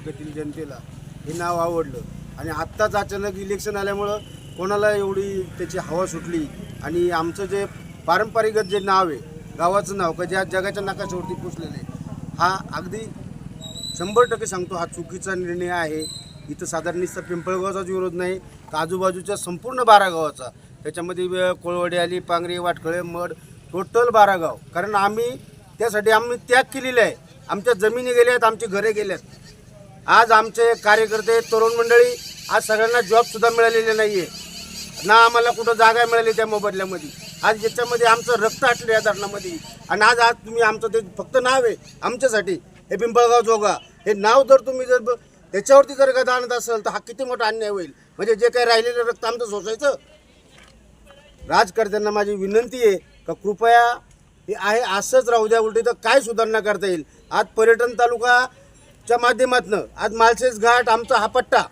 तालुक्यातील जनतेला हे नाव आवडलं. आणि आत्ताच अचानक इलेक्शन आल्यामुळं कोणाला एवढी त्याची हवा सुटली? आणि आमचं जे पारंपरिक जे नाव आहे गावाचं नाव का ज्या जगाच्या नकाशावरती पोचलेलं आहे हा अगदी शंभर टक्के सांगतो हा चुकीचा निर्णय आहे. इथं साधारण पिंपळगावचाच विरोध नाही तर आजूबाजूच्या संपूर्ण बारा गावाचा. त्याच्यामध्ये वे- कोळवडी आली पांगरी वाटकळे मड टोटल बारा गाव. कारण आम्ही त्यासाठी आम्ही त्याग केलेला आहे. आमच्या जमिनी गेल्या आहेत आमची घरे गेल्या आहेत आज आमचे कार्यकर्ते तरुण मंडळी आज सगळ्यांना जॉबसुद्धा मिळालेले नाही आहे ना आम्हाला कुठं जागा मिळाली त्या मोबदल्यामध्ये. आज याच्यामध्ये आमचं रक्त आटलं या धरणामध्ये. आणि आज आज तुम्ही आमचं ते फक्त नाव आहे आमच्यासाठी. हे पिंपळगाव जोगा. हे नाव जर तुम्ही जर ब- त्याच्यावरती जर का आणत असेल तर हा किती मोठा अन्याय होईल. म्हणजे जे काही राहिलेलं रक्त आमचं सोसायचं. राजकर्त्यांना माझी विनंती आहे का कृपया हे आहे असंच राहू द्या उलटी तर काय सुधारणा करता येईल. आज पर्यटन तालुका च्या माध्यमातनं आज मालसेस घाट आमचा हा पट्टा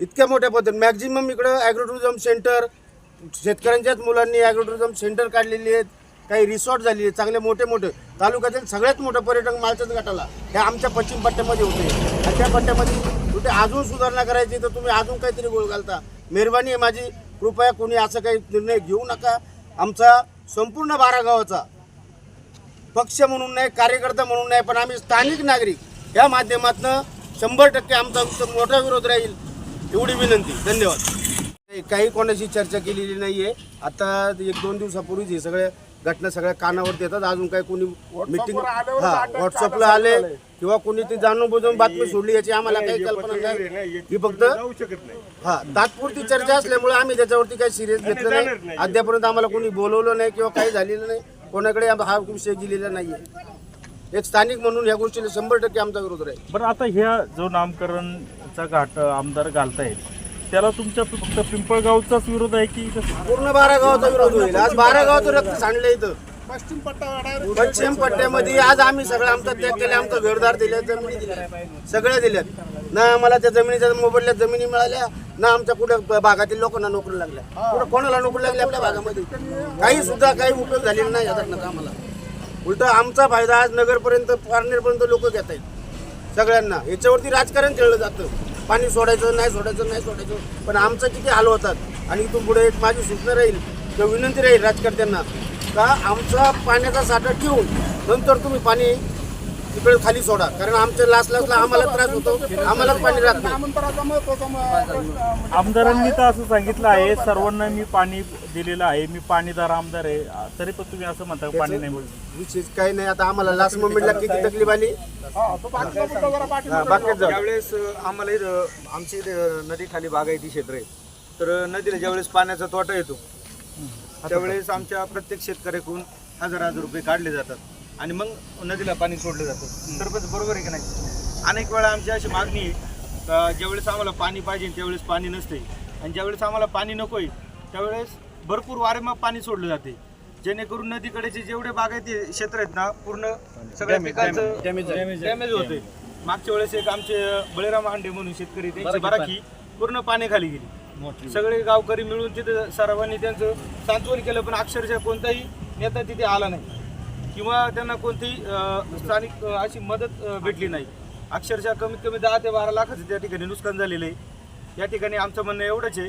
इतक्या मोठ्या पद्धतीने. मॅक्झिमम इकडं ॲग्रोटुरिझम सेंटर शेतकऱ्यांच्याच मुलांनी ॲग्रोटुरिझम सेंटर काढलेली आहेत. काही रिसॉर्ट झालेली आहेत चांगले मोठे मोठे. तालुक्यातील सगळ्यात मोठं पर्यटन मालसेस घाटाला हे आमच्या पश्चिम पट्ट्यामध्ये होते. आणि त्या पट्ट्यामध्ये कुठे अजून सुधारणा करायची तर तुम्ही अजून काहीतरी गोळ घालता. मेहरबानी आहे माझी. कृपया कोणी असं काही निर्णय घेऊ नका. आमचा संपूर्ण बारा गावाचा पक्ष म्हणून नाही कार्यकर्ता म्हणून नाही पण आम्ही स्थानिक नागरिक या माध्यमातनं शंभर टक्के आमचा मोठा विरोध राहील एवढी विनंती. धन्यवाद. नाही, काही कोणाशी चर्चा केलेली नाही आहे आता एक दोन दिवसापूर्वीच हे सगळ्या घटना सगळ्या कानावर येतात अजून काही कोणी मिटिंग हा व्हॉट्सअपला आले किंवा कोणी ती जाणून बुजून बातमी सोडली याची आम्हाला काही कल्पना नाही. ही फक्त हा तात्पुरती चर्चा असल्यामुळे आम्ही त्याच्यावरती काही सिरियस घेतलं नाही. अद्यापर्यंत आम्हाला कोणी बोलवलं नाही किंवा काही झालेलं नाही. कोणाकडे हा विषय दिलेला नाहीये. एक स्थानिक म्हणून या गोष्टीला शंभर टक्के आमचा विरोध राहील. बरं आता ह्या जो नामकरणचा घाट आमदार घालतायत त्याला तुमच्या फक्त पिंपळगावचाच विरोध आहे की कसं? पूर्ण बारा गावाचा विरोध होईल. आज बारा गावाचं रक्त सांडलं इथं. पश्चिम पट्टा पश्चिम पट्ट्यामध्ये आज आम्ही सगळं आमचा त्याग केला आमचं घरदार दिले जमिनी दिल्या. सगळ्या दिल्यात. ना आम्हाला त्या जमिनीच्या मोबदल्यात जमिनी मिळाल्या ना आमच्या कुठे भागातील लोकांना नोकरी लागल्या. कुठं कोणाला नोकरी लागली आपल्या भागामध्ये? काही सुद्धा काही उपयोग झालेला नाही या आम्हाला. उलट आमचा फायदा आज नगरपर्यंत पारनेरपर्यंत लोक घेत आहेत. सगळ्यांना. याच्यावरती राजकारण खेळलं जातं. पाणी सोडायचं नाही सोडायचं नाही सोडायचं. पण आमचं किती हाल होतात आणि इथून पुढे एक माझी सूचना राहील किंवा विनंती राहील राजकर्त्यांना का आमचा पाण्याचा साठा ठेवून नंतर तुम्ही पाणी इकडे खाली सोडा. कारण आमच्या लास्ट लास्टला आम्हाला त्रास होतो. आम्हाला पाणी राहत नाही. आमदारांनी तर असं सांगितलं आहे सर्वांना मी पाणी दिलेलं आहे. मी पाणीदार आमदार आहे. तरी पण तुम्ही असं म्हणता पाणी नाही मिळत विशेष काही नाही. आता आम्हाला लास्ट मोमेंटला किती तकलीफ आली? हा, हा, जाऊ. ज्यावेळेस आम्हाला इथे नदी खाली बागायती क्षेत्र आहे. तर नदीला ज्यावेळेस पाण्याचा तोटा येतो त्यावेळेस आमच्या प्रत्येक शेतकऱ्याकडून हजार हजार रुपये काढले जातात. आणि मग नदीला पाणी सोडलं जातं. तर बस बरोबर आहे की नाही? अनेक वेळा आमची अशी मागणी आहे का ज्यावेळेस आम्हाला पाणी पाहिजे त्यावेळेस पाणी नसते. आणि ज्यावेळेस आम्हाला पाणी नको आहे त्यावेळेस भरपूर वारेमाप पाणी सोडलं जाते. जेणेकरून नदीकडेचे जेवढे बागायती क्षेत्र आहेत ना पूर्ण सगळ्या पिकांचं डॅमेज होते. मागच्या वेळेस एक आमचे बळीराम हांडे म्हणून शेतकरी त्यांची बराकी पूर्ण पाण्याखाली गेली. सगळे गावकरी मिळून तिथे सर्वांनी त्यांचं सांत्वन केलं पण अक्षरशः कोणताही नेता तिथे आला नाही. किंवा त्यांना कोणतीही स्थानिक अशी मदत भेटली नाही. अक्षरशः कमीत कमी दहा ते बारा लाखाचं त्या ठिकाणी नुकसान झालेलं आहे. या ठिकाणी आमचं म्हणणं एवढंच आहे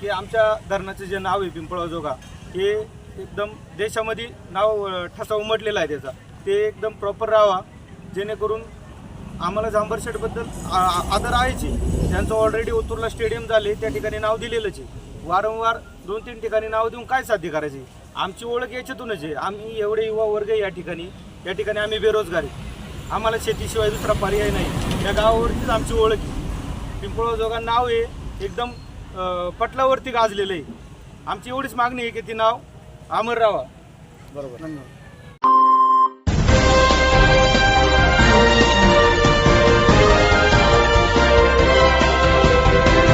की आमच्या धरणाचं जे नाव आहे पिंपळाजोगा हे एकदम देशामध्ये नाव ठसा उमटलेला आहे त्याचा. ते एकदम प्रॉपर राहावा. जेणेकरून आम्हाला जांभरशेटबद्दल आ- आदर आहेच त्यांचं ऑलरेडी ओतूरला स्टेडियम झाले त्या ठिकाणी नाव दिलेलंच आहे. वारंवार दोन तीन ठिकाणी नाव देऊन काय साध्य करायचे आमची ओळख याच्यातूनच आहे. आम्ही एवढे युवा वर्ग आहे या ठिकाणी. या ठिकाणी आम्ही बेरोजगार आहे. आम्हाला शेतीशिवाय दुसरा पर्याय नाही. या गावावरतीच आमची ओळख आहे. पिंपळा जोगा नाव आहे. एकदम पटलावरती गाजलेलं आहे. आमची एवढीच मागणी आहे की ती नाव अमर राहा बरोबर